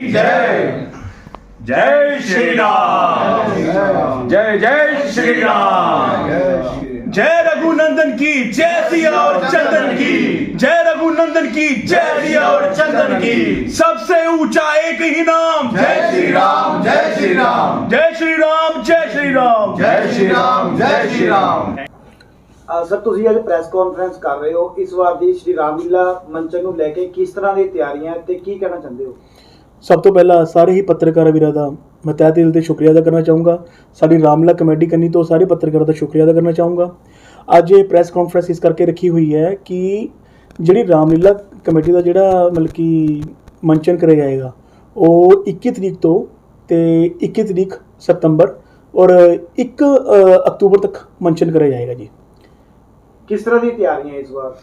जय जय श्री राम जय जय श्री राम जय रघुनंदन की जय सिया और चंदन की जय रघुनंदन की जय सिया और चंदन की सबसे ऊंचा एक ही नाम जय श्री राम जय श्री राम जय श्री राम जय श्री राम जय श्री राम जय श्री राम ਅ, ਸਰ ਤੁਸੀਂ ਅੱਜ ਪ੍ਰੈਸ ਕਾਨਫਰੰਸ ਕਰ ਰਹੇ ਹੋ ਇਸ ਵਾਰ ਦੀ ਸ਼੍ਰੀ ਰਾਮਲੀਲਾ ਮੰਚਨ ਨੂੰ ਲੈ ਕੇ ਕਿਸ ਤਰ੍ਹਾਂ ਦੀ ਤਿਆਰੀਆਂ ਤੇ ਕੀ ਕਹਿਣਾ ਚਾਹੁੰਦੇ ਹੋ ਸਭ ਤੋਂ ਪਹਿਲਾਂ ਸਾਰੇ ਹੀ ਪੱਤਰਕਾਰ ਵੀਰਾਂ ਦਾ ਮੈਂ ਤਹਿ ਦਿਲ ਤੇ ਸ਼ੁਕਰੀਆ ਅਦਾ ਕਰਨਾ ਚਾਹੂੰਗਾ। ਸਾਡੀ ਰਾਮਲਾ ਕਮੇਟੀ ਕੰਨੀ ਤੋਂ ਸਾਰੇ ਪੱਤਰਕਾਰਾਂ ਦਾ ਸ਼ੁਕਰੀਆ ਅਦਾ ਕਰਨਾ ਚਾਹੂੰਗਾ। ਅੱਜ ਇਹ ਪ੍ਰੈਸ ਕਾਨਫਰੰਸ ਇਸ ਕਰਕੇ ਰੱਖੀ ਹੋਈ ਹੈ ਕਿ ਜਿਹੜੀ ਰਾਮਲੀਲਾ ਕਮੇਟੀ ਦਾ ਜਿਹੜਾ ਮਤਲਬ ਕਿ ਮੰਚਨ ਕਰਿਆ ਜਾਏਗਾ ਉਹ 21 ਤਰੀਕ ਤੋਂ ਤੇ 21 ਤਰੀਕ ਸਤੰਬਰ ਔਰ 1 ਅਕਤੂਬਰ ਤੱਕ ਮੰਚਨ ਕਰਿਆ ਜਾਏਗਾ ਜੀ। ਕਿਸ ਤਰ੍ਹਾਂ ਦੀ ਤਿਆਰੀਆਂ ਇਸ ਵਾਰ?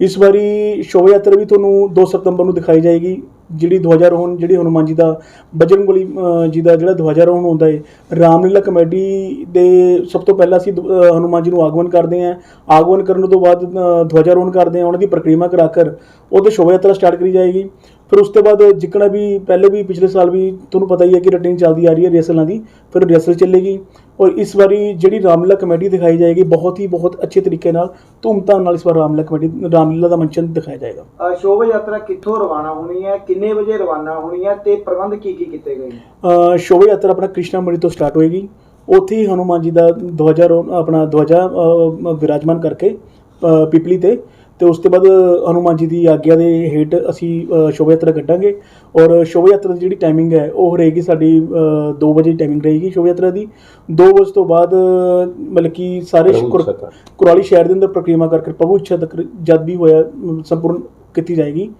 ਇਸ ਵਾਰੀ ਸ਼ੋਭਾ ਯਾਤਰਾ ਵੀ ਤੁਹਾਨੂੰ 2 ਸਤੰਬਰ ਨੂੰ ਦਿਖਾਈ ਜਾਏਗੀ। ਜਿਹੜੀ ਧਵਜਾਰੋਹਣ ਜਿਹੜੀ ਹਨੂੰਮਾਨ ਜੀ ਦਾ ਬਜਰੰਗਬਲੀ ਜੀ ਦਾ ਜਿਹੜਾ ਧਵਜਾਰੋਹਣ ਹੁੰਦਾ ਹੈ ਰਾਮਲੀਲਾ ਕਮੇਟੀ ਦੇ ਸਭ ਤੋਂ ਪਹਿਲਾਂ ਅਸੀਂ ਦ- ਹਨੂੰਮਾਨ ਜੀ ਨੂੰ ਆਗਮਨ ਕਰਦੇ ਹਾਂ ਆਗਮਨ ਕਰਨ ਤੋਂ ਬਾਅਦ ਅ, ਕਰਦੇ ਹਾਂ ਉਹਨਾਂ ਦੀ ਪ੍ਰਕਿਰਿਆ ਕਰਾ ਕਰ ਉਹਦੇ ਸ਼ੋਭਾ ਯਾਤਰਾ ਸਟਾਰਟ ਕਰੀ ਜਾਏਗੀ। ਫਿਰ ਉਸ ਤੋਂ ਬਾਅਦ ਜਿੱਕਣਾ ਵੀ ਪਹਿਲੇ ਵੀ ਪਿਛਲੇ ਸਾਲ ਵੀ ਤੁਹਾਨੂੰ ਪਤਾ ਹੀ ਹੈ ਕਿ ਰੂਟੀਨ ਚੱਲਦੀ ਆ ਰਹੀ ਹੈ ਰਿਹਰਸਲਾਂ ਦੀ ਫਿਰ ਰਿਹਰਸਲ ਚੱਲੇਗੀ ਔਰ ਇਸ ਵਾਰੀ ਜਿਹੜੀ ਰਾਮਲੀਲਾ ਕਮੇਟੀ ਦਿਖਾਈ ਜਾਏਗੀ ਬਹੁਤ ਹੀ ਬਹੁਤ ਅੱਛੇ ਤਰੀਕੇ ਨਾਲ ਧੂਮਧਾਮ ਨਾਲ ਇਸ ਵਾਰ ਰਾਮਲੀਲਾ ਕਮੇਟੀ ਰਾਮਲੀਲਾ ਦਾ ਮੰਚਨ ਦਿਖਾਇਆ ਜਾਏਗਾ। ਸ਼ੋਭਾ ਯਾਤਰਾ ਕਿੱਥੋਂ ਰਵਾਨਾ ਹੋਣੀ ਹੈ ਕਿੰਨੇ ਵਜੇ ਰਵਾਨਾ ਹੋਣੀ ਹੈ ਤੇ ਪ੍ਰਬੰਧ ਕੀ ਕੀ ਕੀਤੇ ਗਏ ਨੇ? ਸ਼ੋਭਾ ਯਾਤਰਾ ਆਪਣਾ ਕ੍ਰਿਸ਼ਨਾ ਮੰਡੀ ਤੋਂ ਸਟਾਰਟ ਹੋਏਗੀ ਉੱਥੇ ਹੀ ਹਨੂੰਮਾਨ ਜੀ ਦਾ ਧਵਜਾ ਰੋ- ਆਪਣਾ ਧਵਜਾ ਅ, ਵਿਰਾਜਮਾਨ ਕਰਕੇ ਪਿਪਲੀ ਤੇ ਤੇ ਉਸ ਤੋਂ ਬਾਅਦ ਹਨੂੰਮਾਨ ਜੀ ਦੀ ਆਗਿਆ ਦੇ ਹੇਠ ਅਸੀਂ ਸ਼ੋਭਾ ਯਾਤਰਾ ਕੱਢਾਂਗੇ ਔਰ ਸ਼ੋਭਾ ਯਾਤਰਾ ਦੀ ਜਿਹੜੀ ਟਾਈਮਿੰਗ ਹੈ ਉਹ ਰਹੇਗੀ ਸਾਡੀ 2 ਵਜੇ ਟਾਈਮਿੰਗ ਰਹੇਗੀ ਸ਼ੋਭਾ ਯਾਤਰਾ ਦੀ 2 ਵਜੇ ਤੋਂ ਬਾਅਦ ਮਤਲਬ ਕਿ ਸਾਰੇ ਸ਼ੁਕਰ ਕੁਰਾਲੀ ਸ਼ਹਿਰ ਦੇ ਅੰਦਰ ਪ੍ਰਕਿਰਿਆ ਕਰਕੇ ਪ੍ਰਭੂ ਇੱਛਾ ਤੱਕ ਜਦ ਵੀ ਹੋਇਆ ਸੰਪੂਰਨ ਕੀਤੀ ਜਾਏਗੀ।